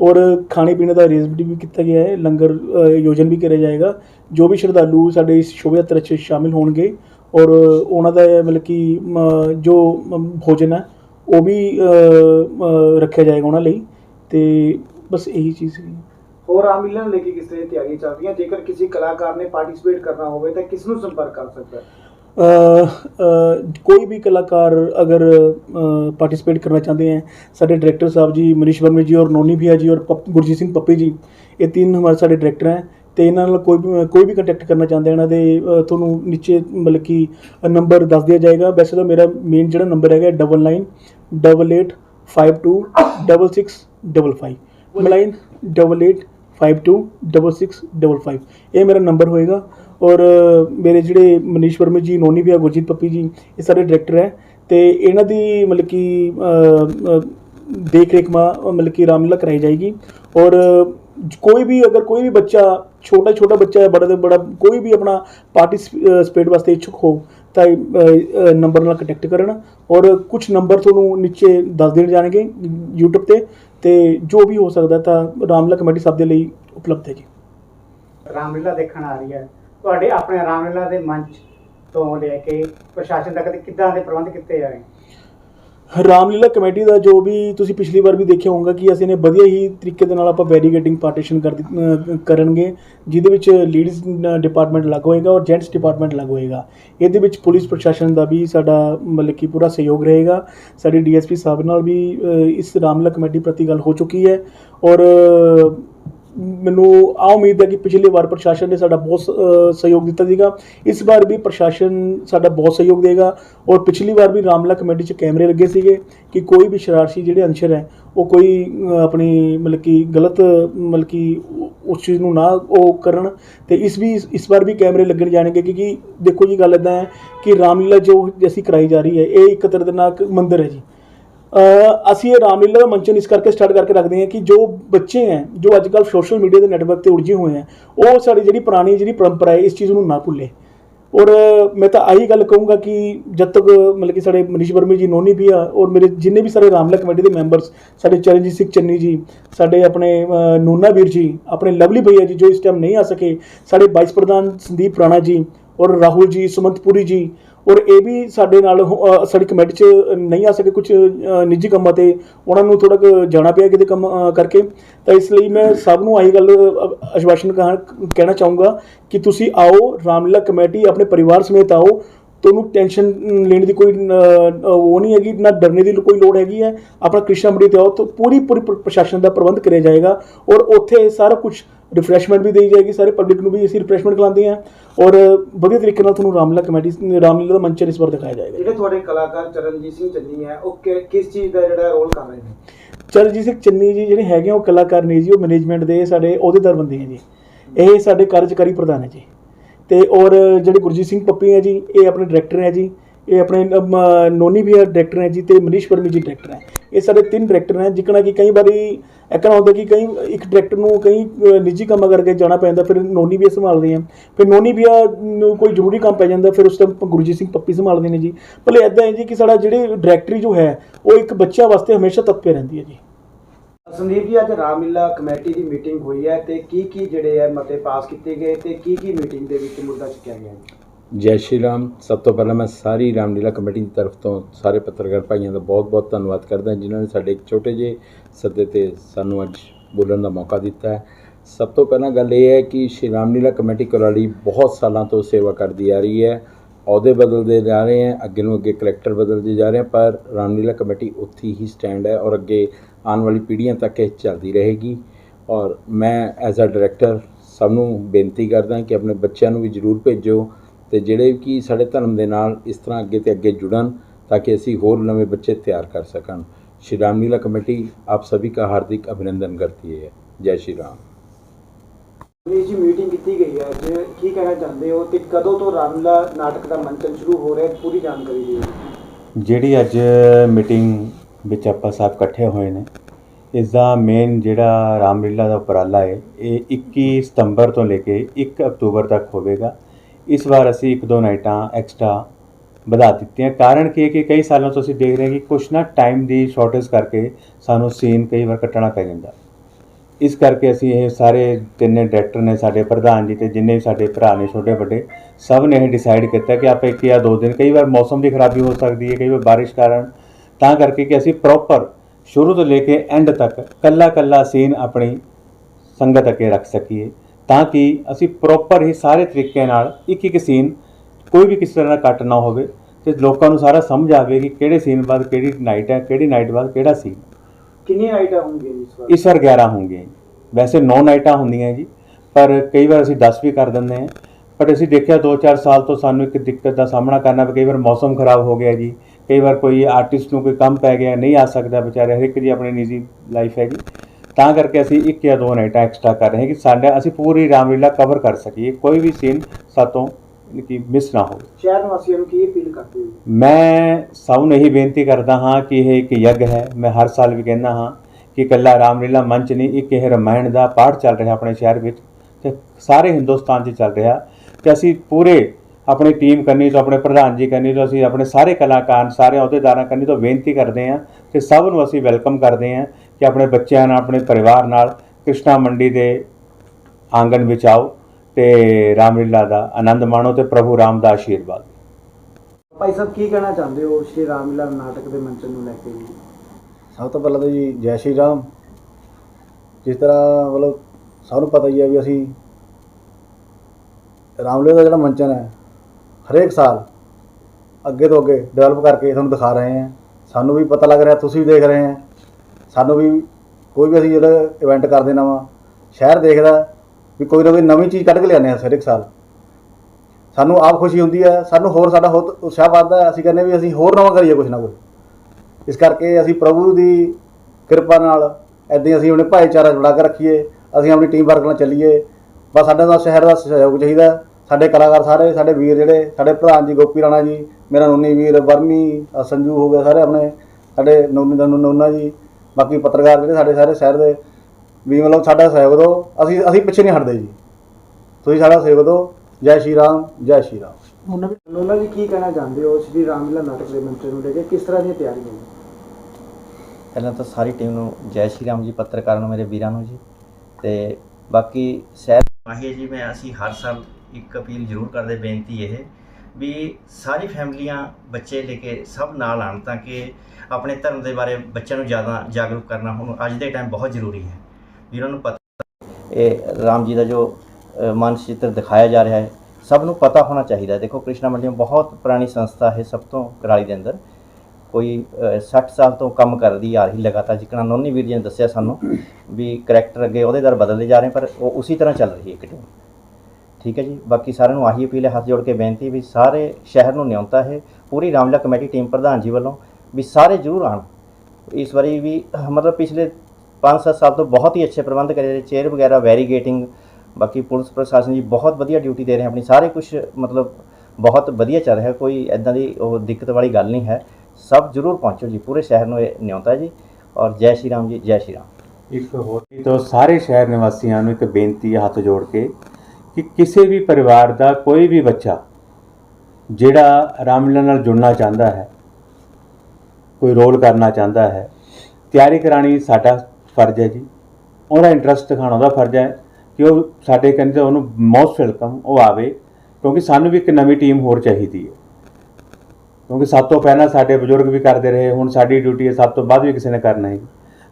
ਔਰ ਖਾਣੇ ਪੀਣੇ ਦਾ ਅਰੇਂਜਮੈਂਟ ਵੀ ਕੀਤਾ ਗਿਆ ਹੈ ਲੰਗਰ ਆਯੋਜਨ ਵੀ ਕਰਿਆ ਜਾਏਗਾ। ਜੋ ਵੀ ਸ਼ਰਧਾਲੂ ਸਾਡੇ ਇਸ ਸ਼ੋਭਾ ਯਾਤਰਾ 'ਚ ਸ਼ਾਮਿਲ ਹੋਣਗੇ ਔਰ ਉਹਨਾਂ ਦਾ ਮਤਲਬ ਕਿ ਜੋ ਭੋਜਨ ਹੈ ਉਹ ਵੀ ਰੱਖਿਆ ਜਾਏਗਾ ਉਹਨਾਂ ਲਈ ਤੇ ਬਸ ਇਹੀ ਚੀਜ਼ ਹੈ। ਹੋਰ ਆ ਮਿਲਣ ਲਈ ਕਿਸ ਤਰ੍ਹਾਂ ਤਿਆਰੀ ਚੱਲ ਹੈ ਜੇਕਰ ਕਿਸੇ ਕਲਾਕਾਰ ਨੇ ਪਾਰਟਿਸਿਪੇਟ ਕਰਨਾ ਹੋਵੇ ਤਾਂ ਕਿਸ ਨੂੰ ਸੰਪਰਕ ਕਰ ਸਕਦਾ ਹੈ? ਕੋਈ ਵੀ ਕਲਾਕਾਰ ਅਗਰ ਪਾਰਟਿਸਿਪੇਟ ਕਰਨਾ ਚਾਹੁੰਦੇ ਹੈ ਸਾਡੇ ਡਾਇਰੈਕਟਰ ਸਾਹਿਬ ਜੀ ਮਨੀਸ਼ ਵਰਮੇ ਜੀ ਔਰ ਨੋਨੀ ਭਿਆ ਜੀ ਔਰ ਗੁਰਜੀਤ ਸਿੰਘ ਪੱਪੀ ਜੀ ਇਹ ਤਿੰਨ ਹਮਾਰੇ ਸਾਡੇ ਡਾਇਰੈਕਟਰ ਹੈ। ਤੇ ਇਹਨਾਂ ਨਾਲ ਕੋਈ ਵੀ ਕੋਈ ਵੀ ਕੰਟੈਕਟ ਕਰਨਾ ਚਾਹੁੰਦੇ ਇਹਨਾਂ ਦੇ ਤੁਹਾਨੂੰ ਨੀਚੇ ਮਤਲਬ ਕਿ ਨੰਬਰ ਦੱਸ ਦਿਆ ਜਾਏਗਾ। ਵੈਸੇ ਤਾਂ ਮੇਰਾ ਮੇਨ ਜਿਹੜਾ ਨੰਬਰ ਹੈਗਾ 99 88 52 66 55 ਮਲਾਈਨ 88 52 66 55 ਇਹ ਮੇਰਾ ਨੰਬਰ ਹੋਏਗਾ। ਔਰ ਮੇਰੇ ਜਿਹੜੇ ਮਨੀਸ਼ ਵਰਮਾ ਜੀ, ਨੋਨੀ ਵੀ ਆ, ਗੁਰਜੀਤ ਪੱਪੀ ਜੀ, ਇਹ ਸਾਰੇ ਡਾਇਰੈਕਟਰ ਹੈ। ਤੇ ਇਹਨਾਂ ਦੀ ਮਤਲਬ ਕਿ ਦੇਖ ਰੇਖ ਮਤਲਬ ਕਿ ਰਾਮਲੀਲਾ ਕਰਾਈ ਜਾਏਗੀ। ਔਰ ਕੋਈ ਵੀ, ਅਗਰ ਕੋਈ ਵੀ ਬੱਚਾ ਛੋਟਾ ਛੋਟਾ ਬੱਚਾ ਹੈ, ਬੜਾ ਤੋਂ ਬੜਾ ਕੋਈ ਵੀ ਆਪਣਾ ਪਾਰਟਿਸਿਪੇਟ ਵਾਸਤੇ ਇੱਛੁਕ ਹੋ, ਤਾਂ ਨੰਬਰ ਨਾਲ ਕੰਟੈਕਟ ਕਰਨ ਔਰ ਕੁਝ ਨੰਬਰ ਤੁਹਾਨੂੰ ਨੀਚੇ ਦੱਸ ਦੇਣ ਜਾਣਗੇ YouTube ਤੇ ਤੇ ਜੋ ਵੀ ਹੋ ਸਕਦਾ ਤਾਂ ਰਾਮਲੀਲਾ ਕਮੇਟੀ ਸਭ ਦੇ ਲਈ ਉਪਲਬਧ ਹੈ ਜੀ ਰਾਮਲੀਲਾ ਦੇਖਣ ਆ ਰਹੀ ਹੈ। ਤੁਹਾਡੇ ਆਪਣੇ ਰਾਮਲੀਲਾ ਦੇ ਮੰਚ ਤੋਂ ਲੈ ਕੇ ਪ੍ਰਸ਼ਾਸਨ ਤੱਕ ਦੇ ਕਿੱਦਾਂ ਦੇ ਪ੍ਰਬੰਧ ਕੀਤੇ ਜਾਏ ਰਾਮਲੀਲਾ ਕਮੇਟੀ ਦਾ ਜੋ ਵੀ ਤੁਸੀਂ ਪਿਛਲੀ ਵਾਰ ਵੀ ਦੇਖਿਆ ਹੋਊਗਾ ਕਿ ਅਸੀਂ ਨੇ ਵਧੀਆ ਹੀ ਤਰੀਕੇ ਦੇ ਨਾਲ ਆਪਾਂ ਵੈਰੀਗੇਟਿੰਗ ਪਾਰਟੀਸ਼ਨ ਕਰ ਦਿੱਤ- ਕਰਨਗੇ, ਜਿਹਦੇ ਵਿੱਚ ਲੇਡੀਜ਼ ਡਿਪਾਰਟਮੈਂਟ ਲੱਗ ਹੋਏਗਾ ਔਰ ਜੈਂਟਸ ਡਿਪਾਰਟਮੈਂਟ ਲੱਗ ਹੋਏਗਾ। ਇਹਦੇ ਵਿੱਚ ਪੁਲਿਸ ਪ੍ਰਸ਼ਾਸਨ ਦਾ ਵੀ ਸਾਡਾ ਮਤਲਬ ਕਿ ਪੂਰਾ ਸਹਿਯੋਗ ਰਹੇਗਾ। ਸਾਡੀ ਡੀਐਸਪੀ ਸਾਹਿਬ ਨਾਲ ਵੀ ਇਸ ਰਾਮਲੀਲਾ ਕਮੇਟੀ ਪ੍ਰਤੀ ਗੱਲ ਹੋ ਚੁੱਕੀ ਹੈ ਔਰ ਮੈਨੂੰ ਆ ਉਮੀਦ ਹੈ ਕਿ ਪਿਛਲੀ ਵਾਰ ਪ੍ਰਸ਼ਾਸਨ ਨੇ ਸਾਡਾ ਬਹੁਤ ਅ, ਸਹਿਯੋਗ ਦਿੱਤਾ ਸੀਗਾ। ਇਸ ਵਾਰ ਵੀ ਪ੍ਰਸ਼ਾਸਨ ਸਾਡਾ ਬਹੁਤ ਸਹਿਯੋਗ ਦੇਗਾ ਔਰ ਪਿਛਲੀ ਵਾਰ ਵੀ ਰਾਮਲਾ ਕਮੇਟੀ 'ਚ ਕੈਮਰੇ ਲੱਗੇ ਸੀਗੇ ਕਿ ਕੋਈ ਵੀ ਸ਼ਰਾਰਤੀ ਜਿਹੜੇ ਅੰਸ਼ਰ ਹੈ ਉਹ ਕੋਈ ਆਪਣੀ ਮਤਲਬ ਕਿ ਗਲਤ ਮਤਲਬ ਕਿ ਉਸ ਚੀਜ਼ ਨੂੰ ਨਾ ਉਹ ਕਰਨ ਤੇ ਇਸ ਵੀ ਇਸ ਵਾਰ ਵੀ ਕੈਮਰੇ ਲੱਗਣ ਜਾਣਗੇ ਕਿਉਂਕਿ ਦੇਖੋ ਜੀ ਗੱਲ ਇਦਾਂ ਹੈ ਕਿ ਰਾਮਲੀਲਾ ਜੋ ਅਸੀਂ ਕਰਾਈ ਜਾ ਰਹੀ ਹੈ ਇਹ ਇੱਕ ਤਰ੍ਹਾਂ ਦੇ ਮੰਦਿਰ ਹੈ ਜੀ। ਅਸੀਂ ਇਹ ਰਾਮਲੀਲਾ ਦਾ ਮੰਚਨ ਇਸ ਕਰਕੇ ਸਟਾਰਟ ਕਰਕੇ ਰੱਖਦੇ ਹਾਂ ਕਿ ਜੋ ਬੱਚੇ ਹੈ ਜੋ ਅੱਜ ਕੱਲ੍ਹ ਸੋਸ਼ਲ ਮੀਡੀਆ ਦੇ ਨੈਟਵਰਕ ਤੇ ਉਲਝੇ ਹੋਏ ਹੈ ਉਹ ਸਾਡੀ ਜਿਹੜੀ ਪੁਰਾਣੀ ਜਿਹੜੀ ਪਰੰਪਰਾ ਹੈ ਇਸ ਚੀਜ਼ ਨੂੰ ਨਾ ਭੁੱਲੇ। ਔਰ ਮੈਂ ਤਾਂ ਆਹੀ ਗੱਲ ਕਹੂੰਗਾ ਕਿ ਜਦ ਤੱਕ ਮਤਲਬ ਕਿ ਸਾਡੇ ਮਨੀਸ਼ ਵਰਮੇ ਜੀ ਨੋਨੀ ਵੀ ਆ ਔਰ ਮੇਰੇ ਜਿੰਨੇ ਵੀ ਸਾਰੇ ਰਾਮਲਾ ਕਮੇਟੀ ਦੇ ਮੈਂਬਰਸ ਸਾਡੇ ਚਰਨਜੀਤ ਸਿੰਘ ਚੰਨੀ ਜੀ ਸਾਡੇ ਆਪਣੇ ਅ, ਨੂਨਾ ਵੀਰ ਜੀ ਆਪਣੇ ਲਵਲੀ ਭਈਆ ਜੀ ਜੋ ਇਸ ਟਾਈਮ ਨਹੀਂ ਆ ਸਕੇ ਸਾਡੇ ਵਾਈਸ ਪ੍ਰਧਾਨ ਸੰਦੀਪ ਰਾਣਾ ਜੀ ਔਰ ਰਾਹੁਲ ਜੀ ਸੁਮੰਤਪੁਰੀ ਜੀ ਔਰ ਇਹ ਵੀ ਸਾਡੇ ਨਾਲ ਸਾਡੀ ਕਮੇਟੀ 'ਚ ਨਹੀਂ ਆ ਸਕੇ ਕੁਝ ਨਿੱਜੀ ਕੰਮਾਂ ਤੇ। ਉਹਨਾਂ ਨੂੰ ਥੋੜਾ ਕੁ ਜਾਣਾ ਪਿਆ ਕਿਤੇ ਕੰਮ ਕਰਕੇ। ਤਾਂ ਇਸ ਲਈ ਮੈਂ ਸਭ ਨੂੰ ਆਹੀ ਗੱਲ ਅ, ਆਸ਼ਵਾਸਨ ਕਹਾਂ- ਕਹਿਣਾ ਚਾਹੂੰਗਾ ਕਿ ਤੁਸੀਂ ਆਓ ਰਾਮਲੀਲਾ ਕਮੇਟੀ ਆਪਣੇ ਪਰਿਵਾਰ ਸਮੇਤ ਆਓ। ਤੁਹਾਨੂੰ ਟੈਨਸ਼ਨ ਲੈਣ ਦੀ ਕੋਈ ਉਹ ਨਹੀਂ ਹੈਗੀ ਨਾ ਡਰਨੇ ਦੀ ਕੋਈ ਲੋੜ ਹੈਗੀ ਹੈ। ਆਪਣਾ ਕ੍ਰਿਸ਼ਨਾ ਮੰਡੀ ਤੇ ਆਓ ਤਾਂ ਪੂਰੀ ਪੂਰੀ ਪ੍ਰ- ਪ੍ਰਸ਼ਾਸਨ ਦਾ ਪ੍ਰਬੰਧ ਕਰਿਆ ਜਾਏਗਾ। ਔਰ ਉੱਥੇ ਸਾਰਾ ਕੁਝ ਰਿਫਰੈਸ਼ਮੈਂਟ ਵੀ ਦੇਈ ਜਾਏਗੀ ਸਾਰੇ ਪਬਲਿਕ ਨੂੰ ਵੀ ਅਸੀਂ ਰਿਫਰੈਸ਼ਮੈਂਟ ਖਿਲਾਉਂਦੇ ਹਾਂ। ਔਰ ਵਧੀਆ ਤਰੀਕੇ ਨਾਲ ਤੁਹਾਨੂੰ ਰਾਮਲੀਲਾ ਕਮੇਟੀ ਰਾਮਲੀਲਾ ਦਾ ਮੰਚਰ ਇਸ ਵਾਰ ਦਿਖਾਇਆ ਜਾਏਗਾ। ਜਿਹੜੇ ਤੁਹਾਡੇ ਕਲਾਕਾਰ ਚਰਨਜੀਤ ਸਿੰਘ ਚੰਨੀ ਹੈ ਉਹ ਕਿਸ ਚੀਜ਼ ਦਾ ਜਿਹੜਾ ਰੋਲ ਕਰ ਰਹੇ ਨੇ? ਚਰਨਜੀਤ ਸਿੰਘ ਚੰਨੀ ਜੀ ਜਿਹੜੇ ਹੈਗੇ ਉਹ ਕਲਾਕਾਰ ਨੇ ਜੀ ਉਹ ਮੈਨੇਜਮੈਂਟ ਦੇ ਸਾਡੇ ਅਹੁਦੇਦਾਰ ਬੰਦੇ ਹੈ ਜੀ। ਇਹ ਸਾਡੇ ਕਾਰਜਕਾਰੀ ਪ੍ਰਧਾਨ ਹੈ ਜੀ। ਤੇ ਔਰ ਜਿਹੜੇ ਗੁਰਜੀਤ ਸਿੰਘ ਪੱਪੀ ਹੈ ਜੀ, ਇਹ ਆਪਣੇ ਡਾਇਰੈਕਟਰ ਹੈ ਜੀ, ਇਹ ਆਪਣੇ ਨੋਨੀ ਵੀ ਡਾਇਰੈਕਟਰ ਹੈ ਜੀ ਤੇ ਮਨੀਸ਼ ਵਰਮੀ ਜੀ ਡਾਇਰੈਕਟਰ ਹੈ। ਇਹ ਸਾਡੇ ਤਿੰਨ ਡਾਇਰੈਕਟਰ ਹੈ, ਜਿਕਣਾ ਕਿ ਕਈ ਵਾਰੀ ਇੱਕਣਾ ਹੁੰਦਾ ਕਿ ਕਈ ਇੱਕ ਡਾਇਰੈਕਟਰ ਨੂੰ ਕਈ ਨਿੱਜੀ ਕੰਮ ਕਰਕੇ ਜਾਣਾ ਪੈਂਦਾ ਫਿਰ ਨੋਨੀ ਵੀ ਸੰਭਾਲਦੇ ਆ। ਫਿਰ ਨੋਨੀ ਵੀ ਨੂੰ ਕੋਈ ਜ਼ਰੂਰੀ ਕੰਮ ਪੈ ਜਾਂਦਾ, ਫਿਰ ਉਸ ਟਾਈਮ ਗੁਰਜੀਤ ਸਿੰਘ ਪੱਪੀ ਸੰਭਾਲਦੇ ਨੇ ਜੀ। ਭਲੇ ਇਦਾਂ ਹੈ ਜੀ ਕਿ ਸਾਡਾ ਜਿਹੜੇ ਡਾਇਰੈਕਟਰੀ ਜੋ ਹੈ, ਉਹ ਇੱਕ ਬੱਚਾ ਵਾਸਤੇ ਹਮੇਸ਼ਾ ਤਤਪਰ ਰਹਿੰਦੀ ਹੈ ਜੀ। ਸੰਦੀਪ ਜੀ, ਅੱਜ ਰਾਮਲੀਲਾ ਕਮੇਟੀ ਦੀ ਮੀਟਿੰਗ ਹੋਈ ਹੈ ਤੇ ਕੀ ਕੀ ਜਿਹੜੇ ਹੈ ਮਤੇ ਪਾਸ ਕੀਤੇ ਗਏ ਤੇ ਕੀ ਕੀ ਮੀਟਿੰਗ ਦੇ ਵਿੱਚ ਮੁੱਦਾ ਚੁੱਕਿਆ ਗਿਆ ਜੈ? ਸ਼੍ਰੀ ਰਾਮ। ਸਭ ਤੋਂ ਪਹਿਲਾਂ ਮੈਂ ਸਾਰੀ ਰਾਮਲੀਲਾ ਕਮੇਟੀ ਦੀ ਤਰਫ ਤੋਂ ਸਾਰੇ ਪੱਤਰਕਾਰ ਭਾਈਆਂ ਦਾ ਬਹੁਤ-ਬਹੁਤ ਧੰਨਵਾਦ ਕਰਦਾ ਜਿਨ੍ਹਾਂ ਨੇ ਸਾਡੇ ਇੱਕ ਛੋਟੇ ਜਿਹੇ ਸੱਦੇ ਤੇ ਸਾਨੂੰ ਅੱਜ ਬੋਲਣ ਦਾ ਮੌਕਾ ਦਿੱਤਾ ਹੈ। ਸਭ ਤੋਂ ਪਹਿਲਾਂ ਗੱਲ ਇਹ ਹੈ ਕਿ ਸ਼੍ਰੀ ਰਾਮਲੀਲਾ ਕਮੇਟੀ ਕੁਰਾਲੀ ਬਹੁਤ ਸਾਲਾਂ ਤੋਂ ਸੇਵਾ ਕਰਦੀ ਆ ਰਹੀ ਹੈ, ਅਹੁਦੇ ਬਦਲਦੇ ਜਾ ਰਹੇ ਹੈ, ਅੱਗੇ ਨੂੰ ਅੱਗੇ ਕਲੈਕਟਰ ਬਦਲਦੇ ਜਾ ਰਹੇ ਹੈ, ਪਰ ਰਾਮਲੀਲਾ ਕਮੇਟੀ ਉੱਥੇ ਹੀ ਸਟੈਂਡ ਹੈ ਔਰ ਅੱਗੇ ਆਉਣ ਵਾਲੀ ਪੀੜ੍ਹੀਆਂ ਤੱਕ ਇਹ ਚੱਲਦੀ ਰਹੇਗੀ। ਔਰ ਮੈਂ ਐਜ਼ ਅ ਡਾਇਰੈਕਟਰ ਸਭ ਨੂੰ ਬੇਨਤੀ ਕਰਦਾ ਕਿ ਆਪਣੇ ਬੱਚਿਆਂ ਨੂੰ ਵੀ ਜ਼ਰੂਰ ਭੇਜੋ ਤੇ ਜਿਹੜੇ ਕਿ ਸਾਡੇ ਧਰਮ ਦੇ ਨਾਲ ਇਸ ਤਰ੍ਹਾਂ ਅੱਗੇ ਤੇ ਅੱਗੇ ਜੁੜਨ ਤਾਂ ਕਿ ਅਸੀਂ ਹੋਰ ਨਵੇਂ ਬੱਚੇ ਤਿਆਰ ਕਰ ਸਕਣ। ਸ਼੍ਰੀ ਰਾਮ ਲੀਲਾ ਕਮੇਟੀ ਆਪ ਸਭੀ ਦਾ ਹਾਰਦਿਕ ਅਭਿਨੰਦਨ ਕਰਦੀ ਹੈ। ਜੈ ਸ਼੍ਰੀ ਰਾਮ। ਜੀ ਮੀਟਿੰਗ ਕੀਤੀ ਗਈ ਹੈ ਅੱਜ। ਕੀ ਕਹਿਣਾ ਚਾਹੁੰਦੇ ਹੋ ਕਿ ਕਦੋਂ ਤੋਂ ਰਾਮਲਾ ਨਾਟਕ ਦਾ ਮੰਚਨ ਸ਼ੁਰੂ ਹੋ ਰਿਹਾ ਹੈ? ਪੂਰੀ ਜਾਣਕਾਰੀ ਦੇ ਜਿਹੜੀ ਅੱਜ ਮੀਟਿੰਗ ਵਿੱਚ ਆਪਾਂ ਸਭ ਇਕੱਠੇ ਹੋਏ ਨੇ। ਇਸ ਦਾ ਮੇਨ ਜਿਹੜਾ ਰਾਮਲੀਲਾ ਦਾ ਉਪਰਾਲਾ ਹੈ, ਇਹ 21 ਸਤੰਬਰ ਤੋਂ ਲੈ ਕੇ 1 ਅਕਤੂਬਰ ਤੱਕ ਹੋਵੇਗਾ। ਇਸ ਵਾਰ ਅਸੀਂ ਇੱਕ ਦੋ ਨਾਈਟਾਂ ਐਕਸਟਰਾ ਵਧਾ ਦਿੱਤੀਆਂ। ਕਾਰਨ ਕੀ ਹੈ ਕਿ ਕਈ ਸਾਲਾਂ ਤੋਂ ਅਸੀਂ ਦੇਖ ਰਹੇ ਹਾਂ ਕਿ ਕੁਛ ਨਾ ਟਾਈਮ ਦੀ ਸ਼ਾਰਟੇਜ ਕਰਕੇ ਸਾਨੂੰ ਸੀਨ ਕਈ ਵਾਰ ਕੱਟਣਾ ਪੈ ਜਾਂਦਾ। ਇਸ ਕਰਕੇ ਅਸੀਂ ਇਹ ਸਾਰੇ ਤਿੰਨੇ ਡਾਇਰੈਕਟਰ ਨੇ, ਸਾਡੇ ਪ੍ਰਧਾਨ ਜੀ ਤੇ ਜਿੰਨੇ ਵੀ ਸਾਡੇ ਭਰਾ ਨੇ ਛੋਟੇ ਵੱਡੇ ਸਭ ਨੇ ਇਹ ਡਿਸਾਈਡ ਕੀਤਾ ਕਿ ਆਪਾਂ ਇੱਕ ਜਾਂ ਦੋ ਦਿਨ ਕਈ ਵਾਰ ਮੌਸਮ ਦੀ ਖਰਾਬੀ ਹੋ ਸਕਦੀ ਹੈ, ਕਈ ਵਾਰ ਬਾਰਿਸ਼ ਕਾਰਨ ਤਾਂ ਕਰਕੇ ਕਿ ਅਸੀਂ ਪ੍ਰੋਪਰ ਸ਼ੁਰੂ ਤੋਂ ਲੈ ਕੇ ਐਂਡ ਤੱਕ ਕੱਲਾ ਕੱਲਾ ਸੀਨ ਆਪਣੀ ਸੰਗਤ ਅੱਗੇ ਰੱਖ ਸਕੀਏ ਤਾਂ ਕਿ ਅਸੀਂ ਪ੍ਰੋਪਰ ਹੀ ਸਾਰੇ ਤਰੀਕੇ ਨਾਲ ਇੱਕ ਇੱਕ ਸੀਨ ਕੋਈ ਵੀ ਕਿਸੇ ਤਰ੍ਹਾਂ ਦਾ ਕੱਟ ਨਾ ਹੋਵੇ ਤੇ ਲੋਕਾਂ ਨੂੰ ਸਾਰਾ ਸਮਝ ਆਵੇ ਕਿ ਕਿਹੜੇ ਸੀਨ ਬਾਅਦ ਕਿਹੜੀ ਨਾਈਟ ਹੈ ਕਿਹੜੀ ਨਾਈਟ ਬਾਅਦ ਕਿਹੜਾ ਸੀਨ ਕਿੰਨੀਆਂ ਨਾਈਟਾਂ ਹੋਣਗੀਆਂ ਜੀ ਇਸ ਵਾਰ? ਇਸ ਵਾਰ 11 ਹੋਣਗੇ ਵੈਸੇ 9 ਨਾਈਟਾਂ ਹੁੰਦੀਆਂ ਜੀ ਪਰ ਕਈ ਵਾਰ ਅਸੀਂ 10 ਵੀ ਕਰ ਦਿੰਦੇ ਹਾਂ। ਪਰ ਅਸੀਂ ਦੇਖਿਆ 2-4 ਸਾਲ ਤੋਂ ਸਾਨੂੰ ਇੱਕ ਦਿੱਕਤ ਦਾ ਸਾਹਮਣਾ ਕਰਨਾ ਪਿਆ ਕਈ ਵਾਰ ਮੌਸਮ ਖਰਾਬ ਹੋ ਗਿਆ ਜੀ। ਕਈ ਵਾਰ ਕੋਈ ਆਰਟਿਸਟ ਨੂੰ ਕੋਈ ਕੰਮ ਪੈ ਗਿਆ ਨਹੀਂ ਆ ਸਕਦਾ ਵਿਚਾਰੇ ਹਰ ਇੱਕ ਦੀ ਆਪਣੀ ਨਿੱਜੀ ਲਾਈਫ ਹੈ ਜੀ ਤਾਂ ਕਰਕੇ ਅਸੀਂ ਇੱਕ ਜਾਂ ਦੋ ਨਾਈਟਾਂ ਐਕਸਟਰਾ ਕਰ ਰਹੇ ਹਾਂ ਕਿ ਸਾਡਾ ਅਸੀਂ ਪੂਰੀ ਰਾਮਲੀਲਾ ਕਵਰ ਕਰ ਸਕੀਏ ਕੋਈ ਵੀ ਸੀਨ ਸਾਤੋਂ ਕਿ ਮਿਸ ਨਾ ਹੋਵੇ। ਸ਼ਹਿਰ ਨਿਵਾਸੀਆਂ ਨੂੰ ਕੀ ਅਪੀਲ ਕਰਦੇ ਹੋ? ਮੈਂ ਸਭ ਨੂੰ ਇਹੀ ਬੇਨਤੀ ਕਰਦਾ ਹਾਂ ਕਿ ਇਹ ਇੱਕ ਯੱਗ ਹੈ। ਮੈਂ ਹਰ ਸਾਲ ਵੀ ਕਹਿੰਦਾ ਹਾਂ ਕਿ ਇਕੱਲਾ ਰਾਮਲੀਲਾ ਮੰਚ ਨਹੀਂ ਇੱਕ ਇਹ ਰਮਾਇਣ ਦਾ ਪਾਠ ਚੱਲ ਰਿਹਾ ਆਪਣੇ ਸ਼ਹਿਰ ਵਿੱਚ ਤੇ ਸਾਰੇ ਹਿੰਦੁਸਤਾਨ 'ਚ ਚੱਲ ਰਿਹਾ ਤੇ ਅਸੀਂ ਪੂਰੇ ਆਪਣੀ ਟੀਮ ਕਰਨੀ ਤੋਂ ਆਪਣੇ ਪ੍ਰਧਾਨ ਜੀ ਕਰਨੀ ਤੋਂ ਅਸੀਂ ਆਪਣੇ ਸਾਰੇ ਕਲਾਕਾਰ ਸਾਰੇ ਅਹੁਦੇਦਾਰਾਂ ਕਰਨੀ ਤੋਂ ਬੇਨਤੀ ਕਰਦੇ ਹਾਂ ਤੇ ਸਭ ਨੂੰ ਅਸੀਂ ਵੈਲਕਮ ਕਰਦੇ ਹਾਂ ਕਿ ਆਪਣੇ ਬੱਚਿਆਂ ਨਾਲ ਆਪਣੇ ਪਰਿਵਾਰ ਨਾਲ ਕ੍ਰਿਸ਼ਨਾ ਮੰਡੀ ਦੇ ਆਂਗਣ ਵਿੱਚ ਆਓ ਤੇ ਰਾਮਲੀਲਾ ਦਾ ਆਨੰਦ ਮਾਣੋ ਤੇ ਪ੍ਰਭੂ ਰਾਮ ਦਾ ਆਸ਼ੀਰਵਾਦ। ਭਾਈ ਸਾਹਿਬ ਕੀ ਕਹਿਣਾ ਚਾਹੁੰਦੇ ਹੋ ਸ਼੍ਰੀ ਰਾਮਲੀਲਾ ਨਾਟਕ ਦੇ ਮੰਚਨ ਨੂੰ ਲੈ ਕੇ? ਜੀ ਸਭ ਤੋਂ ਪਹਿਲਾਂ ਤਾਂ ਜੀ ਜੈ ਸ਼੍ਰੀ ਰਾਮ। ਜਿਸ ਤਰ੍ਹਾਂ ਮਤਲਬ ਸਭ ਨੂੰ ਪਤਾ ਹੀ ਹੈ ਵੀ ਅਸੀਂ ਰਾਮਲੀਲਾ ਦਾ ਜਿਹੜਾ ਮੰਚਨ ਹੈ ਹਰੇਕ ਸਾਲ ਅੱਗੇ ਤੋਂ ਅੱਗੇ ਡਿਵੈਲਪ ਕਰਕੇ ਤੁਹਾਨੂੰ ਦਿਖਾ ਰਹੇ ਹਾਂ। ਸਾਨੂੰ ਵੀ ਪਤਾ ਲੱਗ ਰਿਹਾ, ਤੁਸੀਂ ਵੀ ਦੇਖ ਰਹੇ ਹੈ। ਸਾਨੂੰ ਵੀ ਕੋਈ ਵੀ ਅਸੀਂ ਜਿਹੜਾ ਇਵੈਂਟ ਕਰਦੇ ਨਵਾਂ ਸ਼ਹਿਰ ਦੇਖਦਾ ਵੀ ਕੋਈ ਨਾ ਕੋਈ ਨਵੀਂ ਚੀਜ਼ ਕੱਢ ਕੇ ਲਿਆਉਂਦੇ ਹਾਂ ਹਰੇਕ ਸਾਲ। ਸਾਨੂੰ ਆਪ ਖੁਸ਼ੀ ਹੁੰਦੀ ਹੈ ਸਾਨੂੰ ਹੋਰ ਸਾਡਾ ਹੋਰ ਉਤਸ਼ਾਹ ਵੱਧਦਾ ਅਸੀਂ ਕਹਿੰਦੇ ਵੀ ਅਸੀਂ ਹੋਰ ਨਵਾਂ ਕਰੀਏ ਕੁਝ ਨਾ ਕੁਝ ਇਸ ਕਰਕੇ ਅਸੀਂ ਪ੍ਰਭੂ ਦੀ ਕਿਰਪਾ ਨਾਲ ਐਦਾਂ ਹੀ ਅਸੀਂ ਆਪਣੇ ਭਾਈਚਾਰਾ ਜੁੜਾ ਕੇ ਰੱਖੀਏ, ਅਸੀਂ ਆਪਣੀ ਟੀਮ ਵਰਕ ਨਾਲ ਚੱਲੀਏ। ਬਸ ਸਾਡੇ ਦਾ ਸ਼ਹਿਰ ਦਾ ਸਹਿਯੋਗ ਚਾਹੀਦਾ। ਸਾਡੇ ਕਲਾਕਾਰ ਸਾਰੇ ਸਾਡੇ ਵੀਰ ਜਿਹੜੇ ਸਾਡੇ ਪ੍ਰਧਾਨ ਜੀ ਗੋਪੀ ਰਾਣਾ ਜੀ ਮੇਰਾ ਨੋਨੀ ਵੀਰ ਵਰਮੀ ਅ, ਸੰਜੂ ਹੋ ਗਿਆ ਸਾਰੇ ਆਪਣੇ ਸਾਡੇ ਨੋਨੀ ਦਾ ਨੋਨਾ ਜੀ ਬਾਕੀ ਪੱਤਰਕਾਰ ਜਿਹੜੇ ਸਾਡੇ ਸਾਰੇ ਸ਼ਹਿਰ ਦੇ ਵੀ ਮਤਲਬ ਸਾਡਾ ਸਹਿਯੋਗ ਦਿਓ ਅਸੀਂ ਅਸੀਂ ਪਿੱਛੇ ਨਹੀਂ ਹਟਦੇ ਜੀ। ਤੁਸੀਂ ਸਾਡਾ ਸਹਿਯੋਗ ਦਿਓ ਜੈ ਸ਼੍ਰੀ ਰਾਮ ਜੈ ਸ਼੍ਰੀ ਰਾਮ। ਉਹਨਾਂ ਵੀ ਨੋਨਾ ਜੀ ਕੀ ਕਹਿਣਾ ਚਾਹੁੰਦੇ ਹੋ ਸ਼੍ਰੀ ਰਾਮਲੀਲਾ ਨਾਟਕ ਦੇ ਮੰਚਨ ਨੂੰ ਲੈ ਕੇ? ਕਿਸ ਤਰ੍ਹਾਂ ਦੀਆਂ ਤਿਆਰੀਆਂ ਨੇ? ਪਹਿਲਾਂ ਤਾਂ ਸਾਰੀ ਟੀਮ ਨੂੰ ਜੈ ਸ਼੍ਰੀ ਰਾਮ ਜੀ ਪੱਤਰਕਾਰਾਂ ਨੂੰ ਮੇਰੇ ਵੀਰਾਂ ਨੂੰ ਜੀ। ਤੇ ਬਾਕੀ ਸ਼ਹਿਰ ਮਾਹੀਏ ਜੀ ਮੈਂ ਅਸੀਂ ਹਰ ਸਾਲ ਇੱਕ ਅਪੀਲ ਜ਼ਰੂਰ ਕਰਦੇ ਬੇਨਤੀ ਇਹ ਵੀ ਸਾਰੀ ਫੈਮਲੀਆਂ ਬੱਚੇ ਲੈ ਕੇ ਸਭ ਨਾਲ ਆਣ ਤਾਂ ਕਿ ਆਪਣੇ ਧਰਮ ਦੇ ਬਾਰੇ ਬੱਚਿਆਂ ਨੂੰ ਜ਼ਿਆਦਾ ਜਾਗਰੂਕ ਕਰਨਾ ਹੁਣ ਅੱਜ ਦੇ ਟਾਈਮ ਬਹੁਤ ਜ਼ਰੂਰੀ ਹੈ। ਵੀ ਉਹਨਾਂ ਨੂੰ ਪਤਾ ਇਹ ਰਾਮ ਜੀ ਦਾ ਜੋ ਅ, ਮਾਨਸ ਚਿੱਤਰ ਦਿਖਾਇਆ ਜਾ ਰਿਹਾ ਹੈ ਸਭ ਨੂੰ ਪਤਾ ਹੋਣਾ ਚਾਹੀਦਾ ਦੇਖੋ ਕ੍ਰਿਸ਼ਨਾ ਮੰਡੀ ਬਹੁਤ ਪੁਰਾਣੀ ਸੰਸਥਾ ਹੈ ਸਭ ਤੋਂ ਕਰਾਲੀ ਦੇ ਅੰਦਰ। ਕੋਈ ਅ, 60 ਸਾਲ ਤੋਂ ਕੰਮ ਕਰਦੀ ਆ ਰਹੀ ਲਗਾਤਾਰ ਜਿਕਣਾ ਨੋਨੀ ਵੀਰ ਜੀ ਨੇ ਦੱਸਿਆ ਸਾਨੂੰ ਵੀ ਕਰੈਕਟਰ ਅੱਗੇ ਉਹਦੇ ਦਰ ਬਦਲਦੇ ਜਾ ਰਹੇ ਪਰ ਉਹ ਉਸੇ ਤਰ੍ਹਾਂ ਚੱਲ ਰਹੀ ਹੈ ਇੱਕ ਟੀਮ ਠੀਕ ਹੈ ਜੀ। ਬਾਕੀ ਸਾਰਿਆਂ ਨੂੰ ਆਹੀ ਅਪੀਲ ਹੈ, ਹੱਥ ਜੋੜ ਕੇ ਬੇਨਤੀ ਵੀ ਸਾਰੇ ਸ਼ਹਿਰ ਨੂੰ ਨਿਉਂਤਾ ਹੈ। ਪੂਰੀ ਰਾਮਲਾ ਕਮੇਟੀ ਟੀਮ ਪ੍ਰਧਾਨ ਜੀ ਵੱਲੋਂ ਵੀ ਸਾਰੇ ਜ਼ਰੂਰ ਆਣ ਇਸ ਵਾਰੀ ਵੀ, ਮਤਲਬ ਪਿਛਲੇ 5-7 ਸਾਲ ਤੋਂ ਬਹੁਤ ਹੀ ਅੱਛੇ ਪ੍ਰਬੰਧ ਕਰੇ ਰਹੇ, ਚੇਅਰ ਵਗੈਰਾ, ਵੈਰੀਗੇਟਿੰਗ, ਬਾਕੀ ਪੁਲਿਸ ਪ੍ਰਸ਼ਾਸਨ ਜੀ ਬਹੁਤ ਵਧੀਆ ਡਿਊਟੀ ਦੇ ਰਹੇ, ਆਪਣੀ ਸਾਰੇ ਕੁਝ ਮਤਲਬ ਬਹੁਤ ਵਧੀਆ ਚੱਲ ਰਿਹਾ, ਕੋਈ ਐਦਾਂ ਦੀ ਉਹ ਦਿੱਕਤ ਵਾਲੀ ਗੱਲ ਨਹੀਂ ਹੈ। ਸਭ ਜ਼ਰੂਰ ਪਹੁੰਚੋ ਜੀ, ਪੂਰੇ ਸ਼ਹਿਰ ਨੂੰ ਇਹ ਨਿਉਂਤਾ ਜੀ। ਔਰ ਜੈ ਸ਼੍ਰੀ ਰਾਮ ਜੀ, ਜੈ ਸ਼੍ਰੀ ਰਾਮ। ਇੱਕ ਹੋਰ ਤੋਂ ਸਾਰੇ ਸ਼ਹਿਰ ਨਿਵਾਸੀਆਂ ਨੂੰ ਇੱਕ ਬੇਨਤੀ ਹੈ ਹੱਥ ਜੋੜ ਕੇ ਕਿ ਕਿਸੇ ਵੀ ਪਰਿਵਾਰ ਦਾ ਕੋਈ ਵੀ ਬੱਚਾ ਜਿਹੜਾ ਰਾਮਲੀਲਾ ਨਾਲ ਜੁੜਨਾ ਚਾਹੁੰਦਾ ਹੈ, ਕੋਈ ਰੋਲ ਕਰਨਾ ਚਾਹੁੰਦਾ ਹੈ, ਤਿਆਰੀ ਕਰਾਣੀ ਸਾਡਾ ਫਰਜ਼ ਹੈ ਜੀ। ਉਹਦਾ ਇੰਟਰਸਟ ਦਿਖਾਉਣਾ ਉਹਦਾ ਫਰਜ਼ ਹੈ ਕਿ ਉਹ ਸਾਡੇ ਕਹਿੰਦੇ ਉਹਨੂੰ ਮੋਸਟ ਵੈਲਕਮ ਉਹ ਆਵੇ, ਕਿਉਂਕਿ ਸਾਨੂੰ ਵੀ ਇੱਕ ਨਵੀਂ ਟੀਮ ਹੋਰ ਚਾਹੀਦੀ ਹੈ। ਕਿਉਂਕਿ ਸਭ ਤੋਂ ਪਹਿਲਾਂ ਸਾਡੇ ਬਜ਼ੁਰਗ ਵੀ ਕਰਦੇ ਰਹੇ, ਹੁਣ ਸਾਡੀ ਡਿਊਟੀ ਹੈ, ਸਭ ਤੋਂ ਬਾਅਦ ਵੀ ਕਿਸੇ ਨੇ ਕਰਨਾ ਹੈ।